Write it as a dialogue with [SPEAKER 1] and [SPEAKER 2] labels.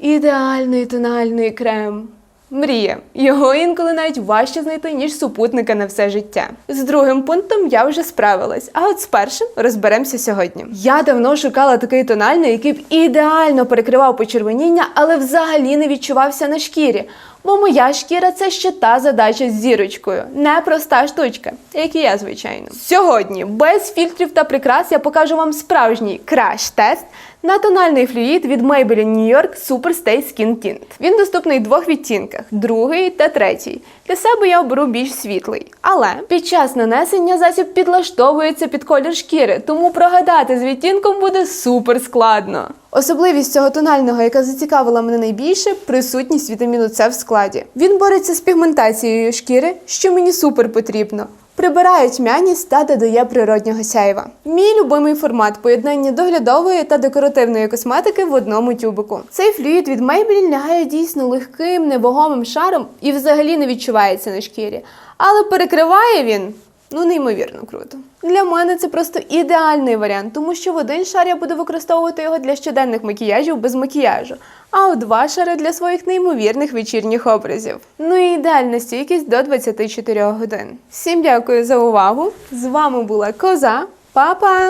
[SPEAKER 1] Ідеальний тональний крем. Мрія. Його інколи навіть важче знайти, ніж супутника на все життя. З другим пунктом я вже справилась, а от з першим розберемося сьогодні. Я давно шукала такий тональний, який б ідеально перекривав почервоніння, але взагалі не відчувався на шкірі. Бо моя шкіра це ще та задача з зірочкою, непроста штучка, як і я, звичайно. Сьогодні без фільтрів та прикрас я покажу вам справжній краш-тест на тональний флюїд від Maybelline New York Super Stay Skin Tint. Він доступний в двох відтінках: другий та третій. Для себе я оберу більш світлий. Але під час нанесення засіб підлаштовується під колір шкіри, тому прогадати з відтінком буде супер складно. Особливість цього тонального, яка зацікавила мене найбільше, присутність вітаміну С в складі. Він бореться з пігментацією шкіри, що мені супер потрібно. Прибирає тьмяність та додає природнього сяйва. Мій любимий формат поєднання доглядової та декоративної косметики в одному тюбику. Цей флюїд від Maybelline лягає дійсно легким, невагомим шаром і взагалі не відчувається на шкірі. Але перекриває він ну неймовірно круто. Для мене це просто ідеальний варіант, тому що в один шар я буду використовувати його для щоденних макіяжів без макіяжу, а в два шари для своїх неймовірних вечірніх образів. Ну і ідеальна стійкість до 24 годин. Всім дякую за увагу! З вами була Коза. Па-па!